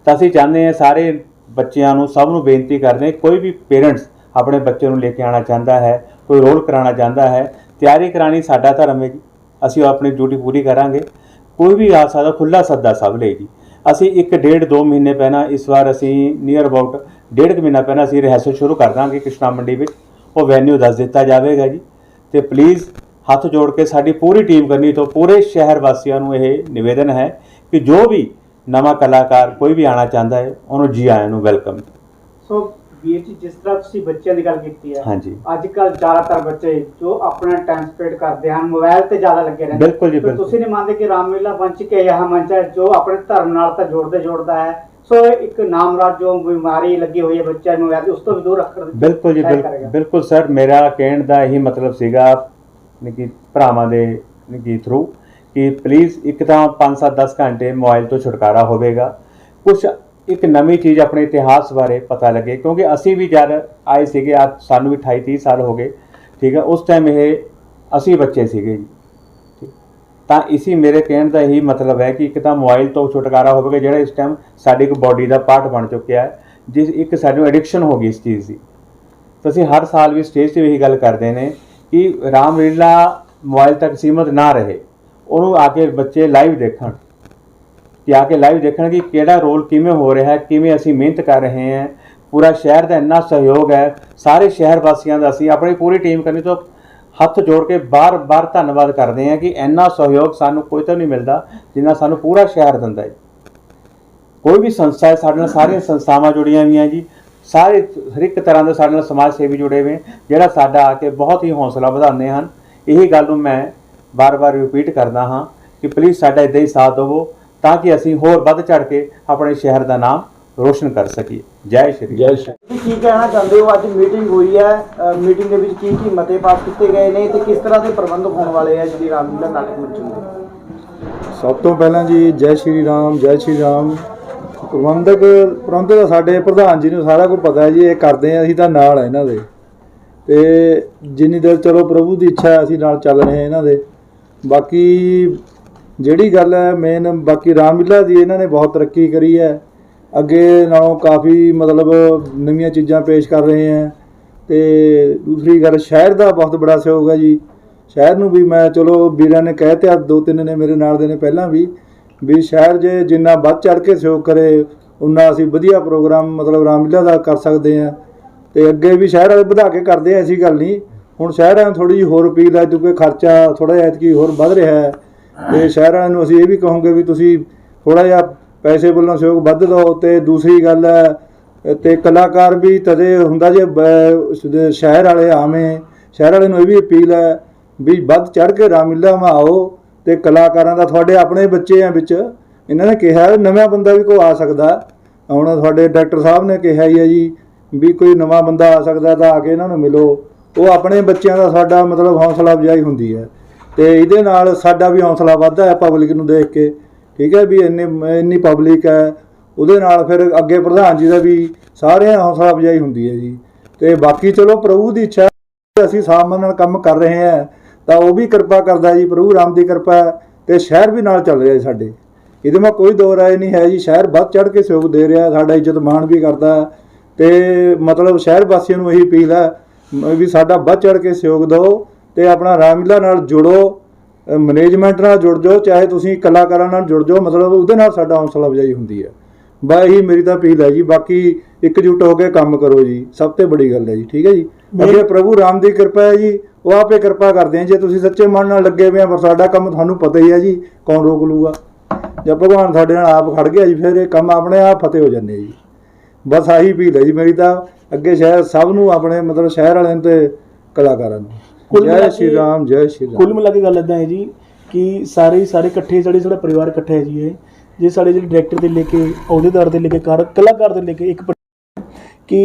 ਤਾਂ ਅਸੀਂ ਚਾਹੁੰਦੇ ਹਾਂ ਸਾਰੇ ਬੱਚਿਆਂ ਨੂੰ ਸਭ ਨੂੰ ਬੇਨਤੀ ਕਰਦੇ ਕੋਈ ਵੀ ਪੇਰੈਂਟਸ ਆਪਣੇ ਬੱਚੇ ਨੂੰ ਲੈ ਕੇ ਆਉਣਾ ਚਾਹੁੰਦਾ ਹੈ, ਕੋਈ ਰੋਲ ਕਰਾਉਣਾ ਚਾਹੁੰਦਾ ਹੈ, ਤਿਆਰੀ ਕਰਾਣੀ ਸਾਡਾ ਧਰਮ ਹੈ ਜੀ, ਅਸੀਂ ਆਪਣੀ ਡਿਊਟੀ ਪੂਰੀ ਕਰਾਂਗੇ। ਕੋਈ ਵੀ ਆ ਸਕਦਾ ਖੁੱਲਾ ਸੱਦਾ ਸਭ ਲਈ ਜੀ। ਅਸੀਂ ਇੱਕ ਡੇਢ ਦੋ ਮਹੀਨੇ ਪਹਿਲਾਂ ਇਸ ਵਾਰ ਅਸੀਂ ਨੀਅਰ ਅਬਾਊਟ ਡੇਢ ਕੁ ਮਹੀਨਾ ਪਹਿਲਾਂ ਅਸੀਂ ਰਿਹਰਸਲ ਸ਼ੁਰੂ ਕਰ ਦਾਂਗੇ ਕ੍ਰਿਸ਼ਨਾ ਮੰਡੀ ਵਿੱਚ। ਉਹ ਵੈਨਿਊ ਦੱਸ ਦਿੱਤਾ ਜਾਵੇਗਾ ਜੀ। ਤੇ ਪਲੀਜ਼ ਹੱਥ ਜੋੜ ਕੇ ਸਾਡੀ ਪੂਰੀ ਟੀਮ ਕਰਨੀ ਤੋਂ ਪੂਰੇ ਸ਼ਹਿਰ ਵਾਸੀਆਂ ਨੂੰ ਇਹ ਨਿਵੇਦਨ ਹੈ ਕਿ ਜੋ ਵੀ ਨਵਾਂ ਕਲਾਕਾਰ ਕੋਈ ਵੀ ਆਣਾ ਚਾਹੁੰਦਾ ਹੈ, ਉਹਨੂੰ ਜੀ ਆਇਆਂ ਨੂੰ ਵੈਲਕਮ ਸੋ ਵੀਰ ਜੀ ਜਿਸ ਤਰ੍ਹਾਂ ਤੁਸੀਂ ਬੱਚਿਆਂ ਦੀ ਗੱਲ ਕੀਤੀ ਹੈ ਹਾਂਜੀ ਅੱਜ ਕੱਲ ਜ਼ਿਆਦਾਤਰ ਬੱਚੇ ਜੋ ਆਪਣਾ ਟਾਈਮ ਸਪੈਂਡ ਕਰਦੇ ਹਨ ਮੋਬਾਈਲ ਤੇ ਜ਼ਿਆਦਾ ਲੱਗੇ ਰਹਿੰਦੇ ਬਿਲਕੁਲ ਜੀ, ਬਿਲਕੁਲ। ਤੁਸੀਂ ਨਹੀਂ ਮੰਨਦੇ ਕਿ ਰਾਮਲੀਲਾ ਮੰਚ ਕੇ ਇਹ ਮੰਚ ਹੈ ਜੋ ਆਪਣੇ ਧਰਮ ਨਾਲ ਤਾਂ ਜੋੜਦੇ ਜੋੜਦਾ ਹੈ ਸੋ ਇੱਕ ਨਾਮਰਾਜ ਜੋ ਬਿਮਾਰੀ ਲੱਗੀ ਹੋਈ ਹੈ ਬੱਚਿਆਂ ਨੂੰ ਉਸ ਤੋਂ ਵੀ ਦੂਰ ਰੱਖਣ ਦੀ ਬਿਲਕੁਲ ਜੀ। ਬਿਲਕੁਲ ਸਰ ਮੇਰਾ ਕਹਿਣ ਦਾ ਇਹੀ ਮਤਲਬ ਸੀਗਾ ਕਿ ਭਰਾਵਾਂ ਦੇ ਕਿ ਥਰੂ ਕਿ ਪਲੀਜ਼ ਇੱਕ ਤਾਂ 5-7 10 ਘੰਟੇ ਮੋਬਾਈਲ ਤੋਂ ਛੁਟਕਾਰਾ ਹੋਵੇਗਾ ਕੁਝ ਇੱਕ ਨਵੀਂ ਚੀਜ਼ ਆਪਣੇ ਇਤਿਹਾਸ ਬਾਰੇ ਪਤਾ ਲੱਗੇ, ਕਿਉਂਕਿ ਅਸੀਂ ਵੀ ਜਦ ਆਏ ਸੀਗੇ ਆ ਸਾਨੂੰ ਵੀ 28 30 ਸਾਲ ਹੋ ਗਏ, ਠੀਕ ਹੈ, ਉਸ ਟਾਈਮ ਇਹ ਅਸੀਂ ਬੱਚੇ ਸੀਗੇ ਜੀ, ਠੀਕ। ਤਾਂ ਇਸੀ ਮੇਰੇ ਕਹਿਣ ਦਾ ਇਹੀ ਮਤਲਬ ਹੈ ਕਿ ਇੱਕ ਤਾਂ ਮੋਬਾਈਲ ਤੋਂ ਛੁਟਕਾਰਾ ਹੋਵੇਗਾ, ਜਿਹੜਾ ਇਸ ਟਾਈਮ ਸਾਡੀ ਇੱਕ ਬਾਡੀ ਦਾ ਪਾਰਟ ਬਣ ਚੁੱਕਿਆ ਹੈ, ਜਿਸ ਇੱਕ ਸਾਨੂੰ ਐਡਿਕਸ਼ਨ ਹੋ ਗਈ ਇਸ ਚੀਜ਼ ਦੀ ਤਾਂ ਅਸੀਂ ਹਰ ਸਾਲ ਵੀ ਸਟੇਜ ਤੇ ਇਹੀ ਗੱਲ ਕਰਦੇ ਨੇ ਕਿ ਰਾਮਲੀਲਾ ਮੋਬਾਈਲ ਤੱਕ ਸੀਮਤ ਨਾ ਰਹੇ, ਉਹਨੂੰ ਆ ਕੇ ਬੱਚੇ ਲਾਈਵ ਦੇਖਣ ਕਿ ਆ ਕੇ ਲਾਈਵ ਦੇਖਣ ਕਿ ਕਿਹੜਾ ਰੋਲ ਕਿਵੇਂ ਹੋ ਰਿਹਾ ਹੈ, ਕਿਵੇਂ ਅਸੀਂ ਮਿਹਨਤ ਕਰ ਰਹੇ ਹਾਂ। ਪੂਰਾ ਸ਼ਹਿਰ ਦਾ ਇੰਨਾ ਸਹਿਯੋਗ ਹੈ, ਸਾਰੇ ਸ਼ਹਿਰ ਵਾਸੀਆਂ ਦਾ ਅਸੀਂ ਆਪਣੀ ਪੂਰੀ ਟੀਮ ਕਰਨੀ ਤੋਂ ਹੱਥ ਜੋੜ ਕੇ ਬਾਰ-ਬਾਰ ਧੰਨਵਾਦ ਕਰਦੇ ਹਾਂ ਕਿ ਇੰਨਾ ਸਹਿਯੋਗ ਸਾਨੂੰ ਕੋਈ ਤਾਂ ਨਹੀਂ ਮਿਲਦਾ ਜਿੰਨਾ ਸਾਨੂੰ ਪੂਰਾ ਸ਼ਹਿਰ ਦਿੰਦਾ ਹੈ। ਕੋਈ ਵੀ ਸੰਸਥਾ ਹੈ, ਸਾਡੇ ਨਾਲ ਸਾਰੀਆਂ ਸੰਸਥਾਵਾਂ ਜੁੜੀਆਂ ਹੋਈਆਂ ਜੀ। ਸਾਰੇ ਹਰ ਇੱਕ ਤਰ੍ਹਾਂ ਦੇ ਸਾਡੇ ਨਾਲ ਸਮਾਜ ਸੇਵੀ ਜੁੜੇ ਹੋਏ ਜਿਹੜਾ ਸਾਡਾ ਆ ਕੇ ਬਹੁਤ ਹੀ ਹੌਸਲਾ ਵਧਾਉਂਦੇ ਹਨ। ਇਹੀ ਗੱਲ ਨੂੰ ਮੈਂ ਬਾਰ-ਬਾਰ ਰਿਪੀਟ ਕਰਦਾ ਹਾਂ ਕਿ ਪਲੀਜ਼ ਸਾਡਾ ਇਦਾਂ ਹੀ ਸਾਥ ਦੇਵੋ। ਤਾਂ ਕਿ ਅਸੀਂ ਹੋਰ ਵੱਧ ਚੜ ਕੇ ਆਪਣੇ ਸ਼ਹਿਰ ਦਾ ਨਾਮ ਰੋਸ਼ਨ ਕਰ ਸਕੀਏ। ਜੈ ਸ਼੍ਰੀ ਜੈ ਸ਼੍ਰੀ ਤੁਸੀਂ ਕੀ ਕਹਿਣਾ ਚਾਹੁੰਦੇ ਹੋ? ਅੱਜ ਮੀਟਿੰਗ ਹੋਈ ਹੈ। ਮੀਟਿੰਗ ਦੇ ਵਿੱਚ ਕੀ ਕੀ ਮਤੇ ਪਾਸ ਕੀਤੇ ਗਏ ਨੇ ਤੇ ਕਿਸ ਤਰ੍ਹਾਂ ਦੇ ਪ੍ਰਬੰਧ ਹੋਣ ਵਾਲੇ ਆ ਜਿਹੜੀ ਰਾਮਲੀਲਾ ਨਾਟਕ ਮੰਚ ਦੇ ਸਭ ਤੋਂ ਪਹਿਲਾਂ ਜੀ ਜੈ ਸ਼੍ਰੀ ਰਾਮ ਜੈ ਸ਼੍ਰੀ ਰਾਮ। ਪ੍ਰਬੰਧਕ ਪ੍ਰਬੰਧਕ ਤਾਂ ਸਾਡੇ ਪ੍ਰਧਾਨ ਜੀ ਨੂੰ ਸਾਰਾ ਕੁਝ ਪਤਾ ਹੈ ਜੀ ਇਹ ਕਰਦੇ ਆ ਅਸੀਂ ਤਾਂ ਨਾਲ ਆ ਇਹਨਾਂ ਦੇ। ਤੇ ਜਿੰਨੀ ਦੇਰ ਚਲੋ ਪ੍ਰਭੂ ਦੀ ਇੱਛਾ ਹੈ, ਅਸੀਂ ਨਾਲ ਚੱਲ ਰਹੇ ਹਾਂ ਇਹਨਾਂ ਦੇ। ਬਾਕੀ ਜਿਹੜੀ ਗੱਲ ਹੈ ਮੇਨ ਬਾਕੀ ਰਾਮਲੀਲਾ ਦੀ ਇਹਨਾਂ ਨੇ ਬਹੁਤ ਤਰੱਕੀ ਕਰੀ ਹੈ। ਅੱਗੇ ਨਾਲੋਂ ਕਾਫੀ ਮਤਲਬ ਨਵੀਆਂ ਚੀਜ਼ਾਂ ਪੇਸ਼ ਕਰ ਰਹੇ ਹੈ। ਤੇ ਦੂਸਰੀ ਗੱਲ, ਸ਼ਹਿਰ ਦਾ ਬਹੁਤ ਬੜਾ ਸਹਿਯੋਗ ਹੈ ਜੀ। ਸ਼ਹਿਰ ਨੂੰ ਵੀ ਮੈਂ, ਚਲੋ ਵੀਰਾਂ ਨੇ ਕਹਿ ਤੇ ਦੋ ਤਿੰਨ ਨੇ ਮੇਰੇ ਨਾਲ ਦੇ ਨੇ ਪਹਿਲਾਂ ਵੀ ਵੀ ਸ਼ਹਿਰ ਜੇ ਜਿੰਨਾ ਵੱਧ ਚੜ ਕੇ ਸਹਿਯੋਗ ਕਰੇ ਉਨਾ ਅਸੀਂ ਵਧੀਆ ਪ੍ਰੋਗਰਾਮ ਮਤਲਬ ਰਾਮਲੀਲਾ ਦਾ ਕਰ ਸਕਦੇ ਹਾਂ। ਤੇ ਅੱਗੇ ਵੀ ਸ਼ਹਿਰ ਵਾਲੇ ਵਧਾ ਕੇ ਕਰਦੇ ਆ, ਐਸੀ ਗੱਲ ਨਹੀਂ। ਹੁਣ ਸ਼ਹਿਰਾਂ ਨੂੰ ਥੋੜੀ ਜਿਹੀ ਹੋਰ ਅਪੀਲ ਹੈ ਕਿਉਂਕਿ ਖਰਚਾ ਥੋੜਾ ਜਿਹਾ ਐਤਕੀ ਹੋਰ ਵੱਧ ਰਿਹਾ ਹੈ। ਤੇ ਸ਼ਹਿਰਾਂ ਨੂੰ ਅਸੀਂ ਇਹ ਵੀ ਕਹੋਗੇ ਵੀ ਤੁਸੀਂ ਥੋੜਾ ਜਿਹਾ ਪੈਸੇ ਵੱਲੋਂ ਸਹਿਯੋਗ ਵੱਧ ਦਿਓ ਤੇ ਦੂਸਰੀ ਗੱਲ ਹੈ, ਤੇ ਕਲਾਕਾਰ ਵੀ ਤਦੇ ਹੁੰਦਾ ਜੇ ਸ਼ਹਿਰ ਵਾਲੇ ਆਵੇਂ, ਸ਼ਹਿਰ ਵਾਲੇ ਨੂੰ ਇਹ ਵੀ ਅਪੀਲ ਹੈ ਵੀ ਵੱਧ ਚੜ ਕੇ ਰਾਮਲੀਲਾ ਮਾ ਆਓ ਤੇ ਕਲਾਕਾਰਾਂ ਦਾ ਤੁਹਾਡੇ ਆਪਣੇ ਬੱਚੇ ਆ ਵਿੱਚ, ਇਹਨਾਂ ਨੇ ਕਿਹਾ ਵੀ ਨਵਾਂ ਬੰਦਾ ਵੀ ਕੋਈ ਆ ਸਕਦਾ। ਹੁਣ ਤੁਹਾਡੇ ਡਾਕਟਰ ਸਾਹਿਬ ਨੇ ਕਿਹਾ ਹੀ ਹੈ ਜੀ ਵੀ ਕੋਈ ਨਵਾਂ ਬੰਦਾ ਆ ਸਕਦਾ ਤਾਂ ਆ ਕੇ ਇਹਨਾਂ ਨੂੰ ਮਿਲੋ। ਉਹ ਆਪਣੇ ਬੱਚਿਆਂ ਦਾ ਸਾਡਾ ਮਤਲਬ ਹੌਸਲਾ ਅਫਜ਼ਾਈ ਹੁੰਦੀ ਹੈ। ਤੇ ਇਹਦੇ ਨਾਲ ਸਾਡਾ ਵੀ ਹੌਸਲਾ ਵੱਧਦਾ ਹੈ ਪਬਲਿਕ ਨੂੰ ਦੇਖ ਕੇ। ਠੀਕ ਹੈ ਵੀ ਇੰਨੇ, ਇੰਨੀ ਪਬਲਿਕ ਹੈ। ਉਹਦੇ ਨਾਲ ਫਿਰ ਅੱਗੇ ਪ੍ਰਧਾਨ ਜੀ ਦਾ ਵੀ ਸਾਰਿਆਂ ਦਾ ਹੌਸਲਾ ਅਫਜ਼ਾਈ ਹੁੰਦੀ ਹੈ ਜੀ। ਤੇ ਬਾਕੀ ਚਲੋ ਪ੍ਰਭੂ ਦੀ ਇੱਛਾ ਅਸੀਂ ਸਾਮਾਨ ਨਾਲ ਕੰਮ ਕਰ ਰਹੇ ਹਾਂ, ਤਾਂ ਉਹ ਵੀ ਕਿਰਪਾ ਕਰਦਾ ਜੀ, ਪ੍ਰਭੂ ਰਾਮ ਦੀ ਕਿਰਪਾ ਹੈ ਤੇ ਸ਼ਹਿਰ ਵੀ ਨਾਲ ਚੱਲ ਰਿਹਾ ਜੀ ਸਾਡੇ। ਇਹਦੇ ਮੈਂ ਕੋਈ ਦੋ ਰਾਏ ਨਹੀਂ ਹੈ ਜੀ, ਸ਼ਹਿਰ ਵੱਧ ਚੜ ਕੇ ਸਹਿਯੋਗ ਦੇ ਰਿਹਾ, ਸਾਡਾ ਇੱਜ਼ਤ ਮਾਣ ਵੀ ਕਰਦਾ ਹੈ। ਤੇ ਮਤਲਬ ਸ਼ਹਿਰ ਵਾਸੀਆਂ ਨੂੰ ਇਹੀ ਅਪੀਲ ਹੈ, ਵੀ ਸਾਡਾ ਵੱਧ ਚੜ ਕੇ ਸਹਿਯੋਗ ਦਿਓ। ਤੇ ਆਪਣਾ ਰਾਮਲੀਲਾ ਨਾਲ ਜੁੜੋ ਮੈਨੇਜਮੈਂਟ ਨਾਲ ਜੁੜ ਜਾਓ ਚਾਹੇ ਤੁਸੀਂ ਕਲਾਕਾਰਾਂ ਨਾਲ ਜੁੜ ਜਾਓ ਮਤਲਬ ਉਹਦੇ ਨਾਲ ਸਾਡਾ ਹੌਸਲਾ ਅਫਜ਼ਾਈ ਹੁੰਦੀ ਹੈ। ਬਾ ਇਹੀ ਮੇਰੀ ਤਾਂ ਅਪੀਲ ਹੈ ਜੀ ਬਾਕੀ ਇਕਜੁੱਟ ਹੋ ਕੇ ਕੰਮ ਕਰੋ ਜੀ ਸਭ ਤੋਂ ਵੱਡੀ ਗੱਲ ਹੈ ਜੀ ਠੀਕ ਹੈ ਜੀ? ਅੱਗੇ ਪ੍ਰਭੂ ਰਾਮ ਦੀ ਕਿਰਪਾ ਹੈ ਜੀ ਉਹ ਆਪੇ ਕਿਰਪਾ ਕਰਦੇ ਆ ਜੇ ਤੁਸੀਂ ਸੱਚੇ ਮਨ ਨਾਲ ਲੱਗੇ ਹੋਏ ਆ ਪਰ ਸਾਡਾ ਕੰਮ ਤੁਹਾਨੂੰ ਪਤਾ ਹੀ ਹੈ ਜੀ ਕੌਣ ਰੋਕ ਲੂਗਾ? ਜੇ ਭਗਵਾਨ ਸਾਡੇ ਨਾਲ ਆਪ ਖੜ ਗਿਆ ਜੀ ਫਿਰ ਇਹ ਕੰਮ ਆਪਣੇ ਆਪ ਫਤਿਹ ਹੋ ਜਾਂਦੇ ਜੀ। ਬਸ ਆਹੀ ਅਪੀਲ ਹੈ ਜੀ ਮੇਰੀ ਤਾਂ ਅੱਗੇ ਸ਼ਹਿਰ ਸਭ ਨੂੰ ਆਪਣੇ ਮਤਲਬ ਸ਼ਹਿਰ ਵਾਲਿਆਂ ਤੇ ਕਲਾਕਾਰਾਂ ਨੂੰ। ਕੁੱਲ ਮਿਲਾ ਜੈ ਕੇ- ਸ਼੍ਰੀ ਰਾਮ ਜੈ ਸ਼੍ਰੀ ਰਾਮ। ਕੁੱਲ ਮਿਲਾ ਕੇ ਗੱਲ ਇਦਾਂ ਹੈ ਜੀ ਕਿ ਸਾਰੇ ਹੀ ਸਾਰੇ ਇਕੱਠੇ ਜਿਹੜੇ ਸਾਡਾ ਪਰਿਵਾਰ ਇਕੱਠਾ ਹੈ ਜੀ ਇਹ ਜੇ ਸਾਡੇ ਜਿਹੜੇ ਡਾਇਰੈਕਟਰ ਦੇ ਲੈ ਕੇ ਅਹੁਦੇਦਾਰ ਦੇ ਲੈ ਕੇ ਕਾਰ ਕਲਾਕਾਰ ਦੇ ਲੈ ਕੇ ਇੱਕ ਹੈ ਕਿ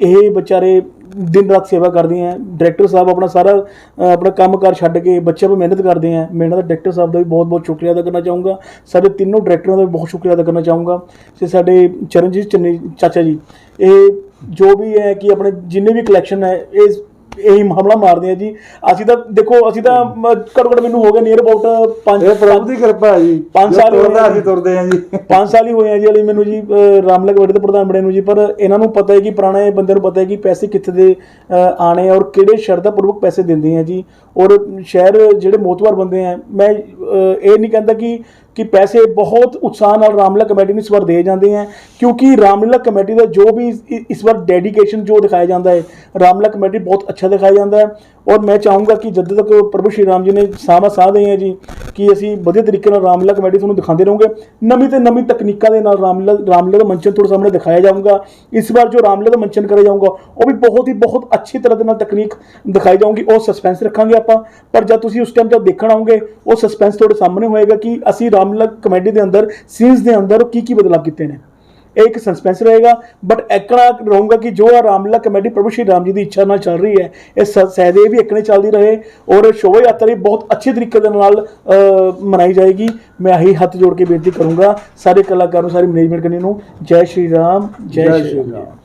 ਇਹ ਵਿਚਾਰੇ ਦਿਨ ਰਾਤ ਸੇਵਾ ਕਰਦੇ ਆ ਡਾਇਰੈਕਟਰ ਸਾਹਿਬ ਆਪਣਾ ਸਾਰਾ ਅ, ਆਪਣਾ ਕੰਮਕਾਰ ਛੱਡ ਕੇ ਬੱਚਿਆਂ 'ਤੇ ਮਿਹਨਤ ਕਰਦੇ ਆ। ਮੈਂ ਇਹਨਾਂ ਦਾ ਡਾਇਰੈਕਟਰ ਸਾਹਿਬ ਦਾ ਵੀ ਬਹੁਤ ਬਹੁਤ ਸ਼ੁਕਰੀਆ ਅਦਾ ਕਰਨਾ ਚਾਹੂੰਗਾ। ਸਾਡੇ ਤਿੰਨੋਂ ਡਾਇਰੈਕਟਰਾਂ ਦਾ ਵੀ ਬਹੁਤ ਸ਼ੁਕਰੀਆ ਅਦਾ ਕਰਨਾ ਚਾਹੂੰਗਾ। ਤੇ ਸਾਡੇ ਚਰਨਜੀਤ ਚੰਨੀ ਚਾਚਾ ਜੀ ਇਹ ਜੋ ਵੀ ਹੈ ਕਿ ਆਪਣੇ ਜਿੰਨੇ ਵੀ ਕਲੈਕਸ਼ਨ ਹੈ ਇਹ ਇਹੀ ਹਮਲਾ ਮਾਰਦੇ ਆ ਜੀ। ਅਸੀਂ ਤਾਂ ਦੇਖੋ ਅਸੀਂ ਤਾਂ ਘੱਟੋ ਘੱਟ ਮੈਨੂੰ ਹੋ ਗਿਆ ਨੀਅਰ ਅਬਾਊਟ 5 ਇਹ ਪ੍ਰਭੂ ਦੀ ਕਿਰਪਾ ਹੈ ਜੀ। ਪੰਜ ਜੋ ਸਾਲ ਹੀ ਤੁਰਦਾ ਅਸੀਂ ਤੁਰਦੇ ਹਾਂ ਜੀ। ਪੰਜ ਸਾਲ ਹੀ ਹੋਏ ਆ ਜੀ ਹਲੇ ਮੈਨੂੰ ਜੀ ਰਾਮਲਕ ਵੜੇ ਦੇ ਪ੍ਰਧਾਨ ਬਣੇ ਨੂੰ ਜੀ ਪਰ ਇਹਨਾਂ ਨੂੰ ਪਤਾ ਹੈ ਕਿ ਪੁਰਾਣੇ ਬੰਦੇ ਨੂੰ ਪਤਾ ਹੈ ਕਿ ਪੈਸੇ ਕਿੱਥੇ ਦੇ ਆਣੇ ਆ ਔਰ ਕਿਹੜੇ ਸ਼ਰਧਾ ਪੂਰਵਕ ਪੈਸੇ ਦਿੰਦੇ ਆ ਜੀ। ਔਰ ਸ਼ਹਿਰ ਜਿਹੜੇ ਮੋਤਵਾਰ ਬੰਦੇ ਆ, ਮੈਂ ਇਹ ਨਹੀਂ ਕਹਿੰਦਾ ਕਿ ਕਿ ਪੈਸੇ ਬਹੁਤ ਉਤਸ਼ਾਹ ਨਾਲ ਰਾਮਲੀਲਾ ਕਮੇਟੀ ਨੂੰ ਇਸ ਵਾਰ ਦੇ ਜਾਂਦੇ ਆ, ਕਿਉਂਕਿ ਰਾਮਲੀਲਾ ਕਮੇਟੀ ਦਾ ਜੋ ਵੀ ਇਸ- ਵਾਰ ਡੈਡੀਕੇਸ਼ਨ ਜੋ ਦਿਖਾਇਆ ਜਾਂਦਾ ਹੈ, ਰਾਮਲੀਲਾ ਕਮੇਟੀ ਬਹੁਤ ਅੱਛਾ ਦਿਖਾਇਆ ਜਾਂਦਾ ਹੈ। ਔਰ ਮੈਂ ਚਾਹੂੰਗਾ ਕਿ ਜਦ ਤੱਕ ਪ੍ਰਭੂ ਸ਼੍ਰੀ ਰਾਮ ਜੀ ਨੇ ਸਾਮਾ ਸਾਹ ਦੇ ਹੈ ਜੀ, ਕਿ ਅਸੀਂ ਵਧੀਆ ਤਰੀਕੇ ਨਾਲ ਰਾਮਲੀਲਾ ਕਮੇਟੀ ਤੁਹਾਨੂੰ ਦਿਖਾਉਂਦੇ ਰਹੋਗੇ। ਨਵੀਂ ਤੇ ਨਵੀਂ ਤਕਨੀਕਾਂ ਦੇ ਨਾਲ ਰਾਮਲੀਲਾ ਰਾਮਲੀਲਾ ਦਾ ਮੰਚਨ ਤੁਹਾਡੇ ਸਾਹਮਣੇ ਦਿਖਾਇਆ ਜਾਊਗਾ। ਇਸ ਵਾਰ ਜੋ ਰਾਮਲੀਲਾ ਦਾ ਮੰਚਨ ਕਰਿਆ ਜਾਊਗਾ, ਉਹ ਵੀ ਬਹੁਤ ਹੀ ਬਹੁਤ ਅੱਛੀ ਤਰ੍ਹਾਂ ਦੇ ਨਾਲ ਤਕਨੀਕ ਦਿਖਾਈ ਜਾਊਗੀ, ਉਹ ਸਸਪੈਂਸ ਰੱਖਾਂਗੇ ਆਪਾਂ ਪਰ ਜਦ ਤੁਸੀਂ ਉਸ ਟਾਈਮ ਜਦ ਦੇਖਣ ਆਓਗੇ ਉਹ ਸਸਪੈਂਸ ਤੁਹਾਡੇ ਸਾਹਮਣੇ ਹੋਏਗਾ ਕਿ ਅਸੀਂ ਰਾਮਲੀਲਾ ਕਮੇਟੀ ਦੇ ਅੰਦਰ ਸੀਨਸ ਦੇ ਅੰਦਰ ਕੀ ਕੀ ਬਦਲਾਅ ਕੀਤੇ ਨੇ। ਇਹ ਇੱਕ ਸਸਪੈਂਸ ਰਹੇਗਾ ਬਟ ਐਕਣਾ ਰਹੂੰਗਾ ਕਿ ਜੋ ਆ ਰਾਮਲੀਲਾ ਕਮੇਟੀ ਪ੍ਰਭੂ ਸ਼੍ਰੀ ਰਾਮ ਜੀ ਦੀ ਇੱਛਾ ਨਾਲ ਚੱਲ ਰਹੀ ਹੈ ਇਹ ਸ- ਸਹਿਦੇ ਵੀ ਇਕਣੇ ਚੱਲਦੀ ਰਹੇ ਔਰ ਸ਼ੋਭਾ ਯਾਤਰਾ ਵੀ ਬਹੁਤ ਅੱਛੇ ਤਰੀਕੇ ਦੇ ਨਾਲ ਮਨਾਈ ਜਾਏਗੀ। ਮੈਂ ਆਹੀ ਹੱਥ ਜੋੜ ਕੇ ਬੇਨਤੀ ਕਰੂੰਗਾ ਸਾਰੇ ਕਲਾਕਾਰਾਂ ਨੂੰ ਸਾਰੀ ਮੈਨੇਜਮੈਂਟ ਕਰਨੀ ਨੂੰ ਜੈ ਸ਼੍ਰੀ ਰਾਮ ਜੈ ਸ਼੍ਰੀ ਰਾਮ।